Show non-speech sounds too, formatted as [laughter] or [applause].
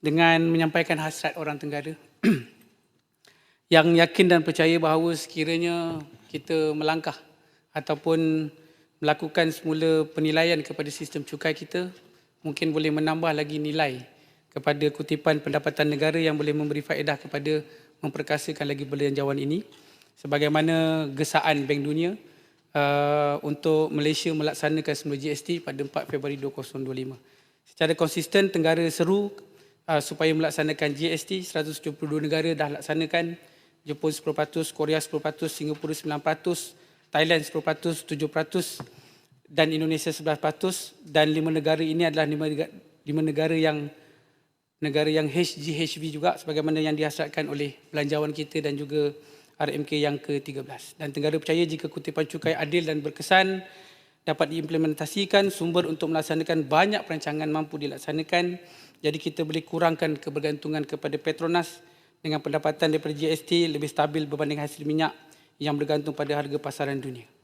dengan menyampaikan hasrat orang Tenggara [clears throat] yang yakin dan percaya bahawa sekiranya kita melangkah ataupun melakukan semula penilaian kepada sistem cukai kita mungkin boleh menambah lagi nilai kepada kutipan pendapatan negara yang boleh memberi faedah kepada memperkasakan lagi belanjawan ini sebagaimana gesaan Bank Dunia uh, untuk Malaysia melaksanakan semula GST pada 4 Februari 2025. Secara konsisten Tenggara seru uh, supaya melaksanakan GST 172 negara dah laksanakan Jepun 10%, Korea 10%, Singapura 9%, Thailand 10%, 7% dan Indonesia 11% dan lima negara ini adalah lima negara, lima negara yang negara yang HGHV juga sebagaimana yang dihasratkan oleh belanjawan kita dan juga RMK yang ke-13. Dan Tenggara percaya jika kutipan cukai adil dan berkesan dapat diimplementasikan, sumber untuk melaksanakan banyak perancangan mampu dilaksanakan. Jadi kita boleh kurangkan kebergantungan kepada Petronas dengan pendapatan daripada GST lebih stabil berbanding hasil minyak yang bergantung pada harga pasaran dunia.